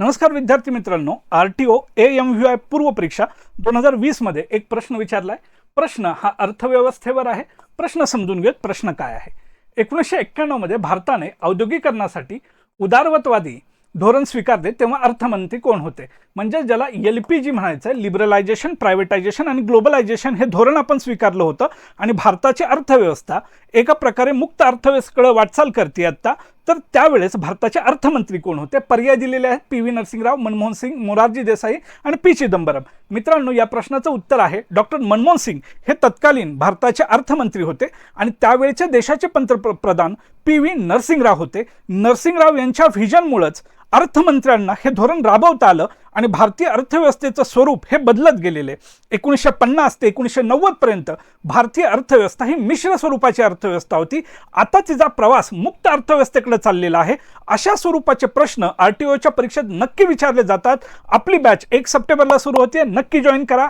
नमस्कार विद्यार्थी मित्रांनो. R T O A M V I पूर्व परीक्षा दोन हजार वीसमध्ये एक प्रश्न विचारला आहे प्रश्न हा अर्थव्यवस्थेवर आहे. प्रश्न समजून घेत प्रश्न काय आहे? एकोणीसशे एक्क्याण्णवमध्ये भारताने औद्योगिकरणासाठी उदारवतवादी धोरण स्वीकारले तेव्हा अर्थमंत्री कोण होते? म्हणजे ज्याला एल पी जी म्हणायचं आहे लिबरलायझेशन प्रायव्हेटायझेशन आणि ग्लोबलायझेशन हे धोरण आपण स्वीकारलं होतं. आणि भारताची अर्थव्यवस्था एका प्रकारे मुक्त अर्थव्यवस्थेकडे वाटचाल करते आता. तर त्यावेळेस भारताचे अर्थमंत्री कोण होते? पर्याय दिलेले आहेत पी व्ही नरसिंगराव मनमोहन सिंग मोरारजी देसाई आणि पी चिदंबरम. मित्रांनो या प्रश्नाचं उत्तर आहे डॉक्टर मनमोहन सिंग हे तत्कालीन भारताचे अर्थमंत्री होते आणि त्यावेळेच्या देशाचे पंतप्रधान पी व्ही नरसिंगराव होते. नरसिंगराव यांच्या व्हिजनमुळेच अर्थमंत्र्यांना हे धोरण राबवता आलं आणि भारतीय अर्थव्यवस्थेचं स्वरूप हे बदलत गेलेले. एकोणीसशे पन्नास ते एकोणीसशे नव्वदपर्यंत भारतीय अर्थव्यवस्था ही मिश्र स्वरूपाची अर्थव्यवस्था होती. आता तिचा प्रवास मुक्त अर्थव्यवस्थेकडे चाललेला आहे. अशा स्वरूपाचे प्रश्न आर टी ओच्या परीक्षेत नक्की विचारले जातात. आपली बॅच एक सप्टेंबरला सुरू होते. नक्की जॉईन करा.